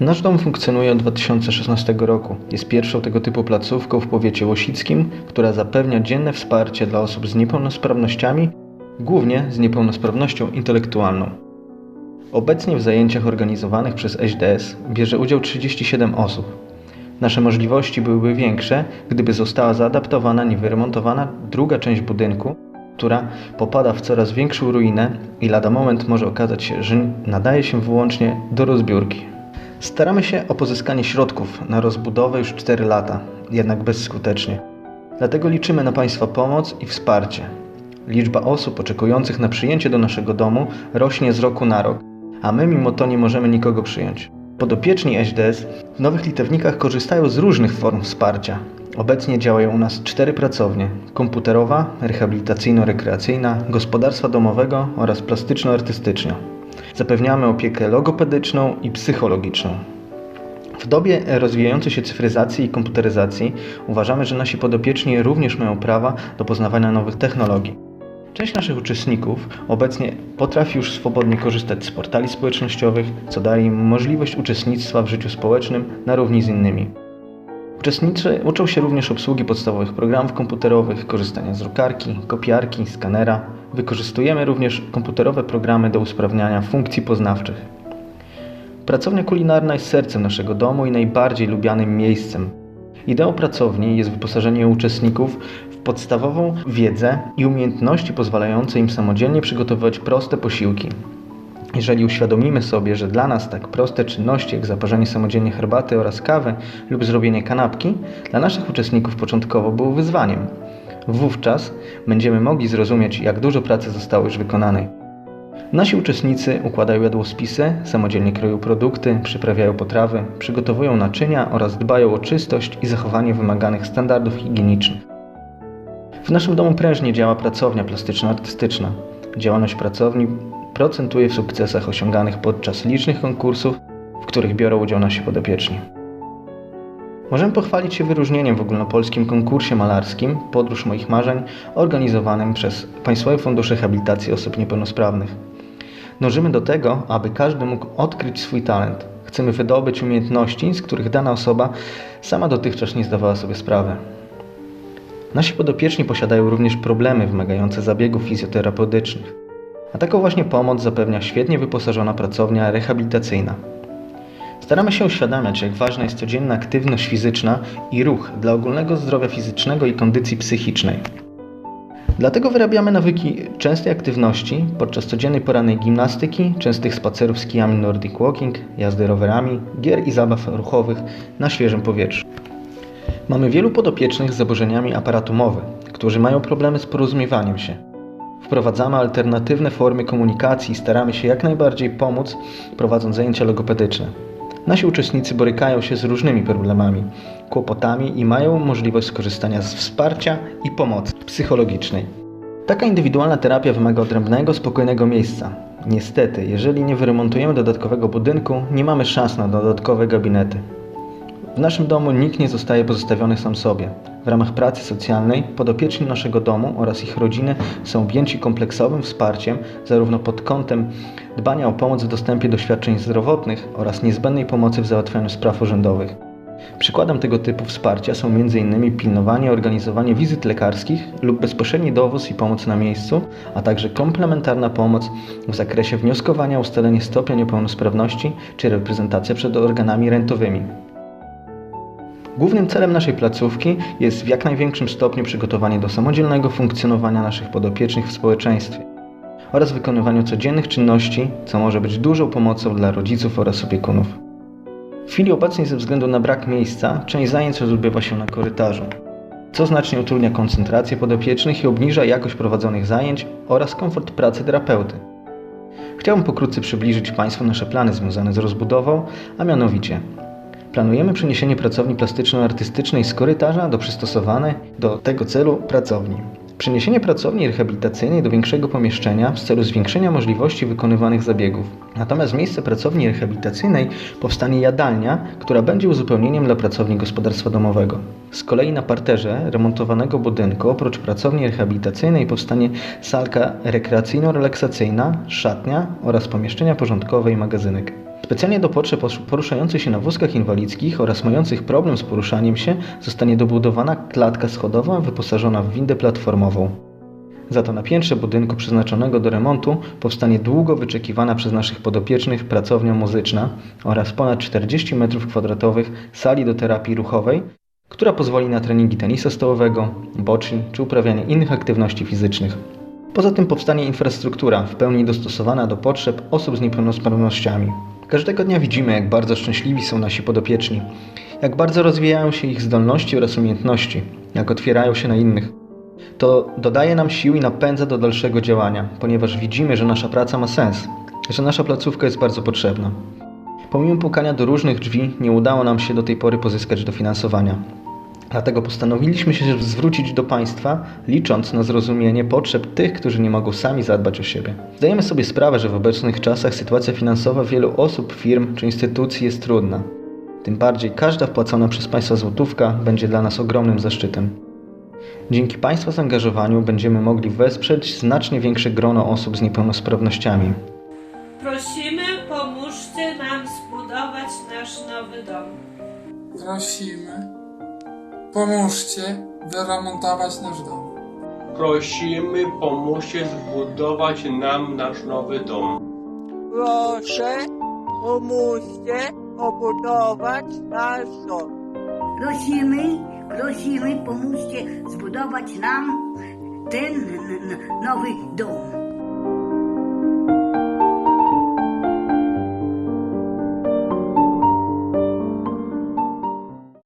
Nasz dom funkcjonuje od 2016 roku. Jest pierwszą tego typu placówką w powiecie łosickim, która zapewnia dzienne wsparcie dla osób z niepełnosprawnościami, głównie z niepełnosprawnością intelektualną. Obecnie w zajęciach organizowanych przez SDS bierze udział 37 osób. Nasze możliwości byłyby większe, gdyby została zaadaptowana, niewyremontowana druga część budynku, która popada w coraz większą ruinę i lada moment może okazać się, że nadaje się wyłącznie do rozbiórki. Staramy się o pozyskanie środków na rozbudowę już 4 lata, jednak bezskutecznie. Dlatego liczymy na Państwa pomoc i wsparcie. Liczba osób oczekujących na przyjęcie do naszego domu rośnie z roku na rok, a my mimo to nie możemy nikogo przyjąć. Podopieczni SDS w Nowych Litewnikach korzystają z różnych form wsparcia. Obecnie działają u nas cztery pracownie: komputerowa, rehabilitacyjno-rekreacyjna, gospodarstwa domowego oraz plastyczno-artystyczna. Zapewniamy opiekę logopedyczną i psychologiczną. W dobie rozwijającej się cyfryzacji i komputeryzacji uważamy, że nasi podopieczni również mają prawa do poznawania nowych technologii. Część naszych uczestników obecnie potrafi już swobodnie korzystać z portali społecznościowych, co daje im możliwość uczestnictwa w życiu społecznym na równi z innymi. Uczestnicy uczą się również obsługi podstawowych programów komputerowych, korzystania z drukarki, kopiarki, skanera. Wykorzystujemy również komputerowe programy do usprawniania funkcji poznawczych. Pracownia kulinarna jest sercem naszego domu i najbardziej lubianym miejscem. Ideą pracowni jest wyposażenie uczestników w podstawową wiedzę i umiejętności pozwalające im samodzielnie przygotowywać proste posiłki. Jeżeli uświadomimy sobie, że dla nas tak proste czynności jak zaparzenie samodzielnie herbaty oraz kawy lub zrobienie kanapki dla naszych uczestników początkowo było wyzwaniem, wówczas będziemy mogli zrozumieć, jak dużo pracy zostało już wykonanej. Nasi uczestnicy układają jadłospisy, samodzielnie kroją produkty, przyprawiają potrawy, przygotowują naczynia oraz dbają o czystość i zachowanie wymaganych standardów higienicznych. W naszym domu prężnie działa pracownia plastyczno-artystyczna. Działalność pracowni procentuje w sukcesach osiąganych podczas licznych konkursów, w których biorą udział nasi podopieczni. Możemy pochwalić się wyróżnieniem w ogólnopolskim konkursie malarskim Podróż moich marzeń organizowanym przez Państwowy Fundusz Rehabilitacji Osób Niepełnosprawnych. Dążymy do tego, aby każdy mógł odkryć swój talent. Chcemy wydobyć umiejętności, z których dana osoba sama dotychczas nie zdawała sobie sprawy. Nasi podopieczni posiadają również problemy wymagające zabiegów fizjoterapeutycznych. A taką właśnie pomoc zapewnia świetnie wyposażona pracownia rehabilitacyjna. Staramy się uświadamiać, jak ważna jest codzienna aktywność fizyczna i ruch dla ogólnego zdrowia fizycznego i kondycji psychicznej. Dlatego wyrabiamy nawyki częstej aktywności podczas codziennej porannej gimnastyki, częstych spacerów z kijami Nordic Walking, jazdy rowerami, gier i zabaw ruchowych na świeżym powietrzu. Mamy wielu podopiecznych z zaburzeniami aparatu mowy, którzy mają problemy z porozumiewaniem się. Wprowadzamy alternatywne formy komunikacji i staramy się jak najbardziej pomóc, prowadząc zajęcia logopedyczne. Nasi uczestnicy borykają się z różnymi problemami, kłopotami i mają możliwość skorzystania z wsparcia i pomocy psychologicznej. Taka indywidualna terapia wymaga odrębnego, spokojnego miejsca. Niestety, jeżeli nie wyremontujemy dodatkowego budynku, nie mamy szans na dodatkowe gabinety. W naszym domu nikt nie zostaje pozostawiony sam sobie. W ramach pracy socjalnej podopieczni naszego domu oraz ich rodziny są objęci kompleksowym wsparciem zarówno pod kątem dbania o pomoc w dostępie do świadczeń zdrowotnych oraz niezbędnej pomocy w załatwianiu spraw urzędowych. Przykładem tego typu wsparcia są m.in. pilnowanie, organizowanie wizyt lekarskich lub bezpośredni dowóz i pomoc na miejscu, a także komplementarna pomoc w zakresie wnioskowania o ustalenie stopnia niepełnosprawności czy reprezentacja przed organami rentowymi. Głównym celem naszej placówki jest w jak największym stopniu przygotowanie do samodzielnego funkcjonowania naszych podopiecznych w społeczeństwie oraz wykonywaniu codziennych czynności, co może być dużą pomocą dla rodziców oraz opiekunów. W chwili obecnej ze względu na brak miejsca, część zajęć odbywa się na korytarzu, co znacznie utrudnia koncentrację podopiecznych i obniża jakość prowadzonych zajęć oraz komfort pracy terapeuty. Chciałbym pokrótce przybliżyć Państwu nasze plany związane z rozbudową, a mianowicie Planujemy przeniesienie pracowni plastyczno-artystycznej z korytarza do przystosowanej do tego celu pracowni. Przeniesienie pracowni rehabilitacyjnej do większego pomieszczenia w celu zwiększenia możliwości wykonywanych zabiegów. Natomiast w miejsce pracowni rehabilitacyjnej powstanie jadalnia, która będzie uzupełnieniem dla pracowni gospodarstwa domowego. Z kolei na parterze remontowanego budynku oprócz pracowni rehabilitacyjnej powstanie salka rekreacyjno-relaksacyjna, szatnia oraz pomieszczenia porządkowe i magazynek. Specjalnie do potrzeb poruszających się na wózkach inwalidzkich oraz mających problem z poruszaniem się zostanie dobudowana klatka schodowa wyposażona w windę platformową. Za to na piętrze budynku przeznaczonego do remontu powstanie długo wyczekiwana przez naszych podopiecznych pracownia muzyczna oraz ponad 40 m2 sali do terapii ruchowej, która pozwoli na treningi tenisa stołowego, boczni czy uprawianie innych aktywności fizycznych. Poza tym powstanie infrastruktura w pełni dostosowana do potrzeb osób z niepełnosprawnościami. Każdego dnia widzimy, jak bardzo szczęśliwi są nasi podopieczni, jak bardzo rozwijają się ich zdolności oraz umiejętności, jak otwierają się na innych. To dodaje nam sił i napędza do dalszego działania, ponieważ widzimy, że nasza praca ma sens, że nasza placówka jest bardzo potrzebna. Pomimo pukania do różnych drzwi, nie udało nam się do tej pory pozyskać dofinansowania. Dlatego postanowiliśmy się zwrócić do Państwa, licząc na zrozumienie potrzeb tych, którzy nie mogą sami zadbać o siebie. Zdajemy sobie sprawę, że w obecnych czasach sytuacja finansowa wielu osób, firm czy instytucji jest trudna. Tym bardziej każda wpłacona przez Państwa złotówka będzie dla nas ogromnym zaszczytem. Dzięki Państwa zaangażowaniu będziemy mogli wesprzeć znacznie większe grono osób z niepełnosprawnościami. Prosimy, pomóżcie nam zbudować nasz nowy dom. Prosimy, pomóżcie wyremontować nasz dom. Prosimy, pomóżcie zbudować nam nasz nowy dom. Proszę, pomóżcie obudować nasz dom. Prosimy, prosimy, pomóżcie zbudować nam ten n- n- nowy dom.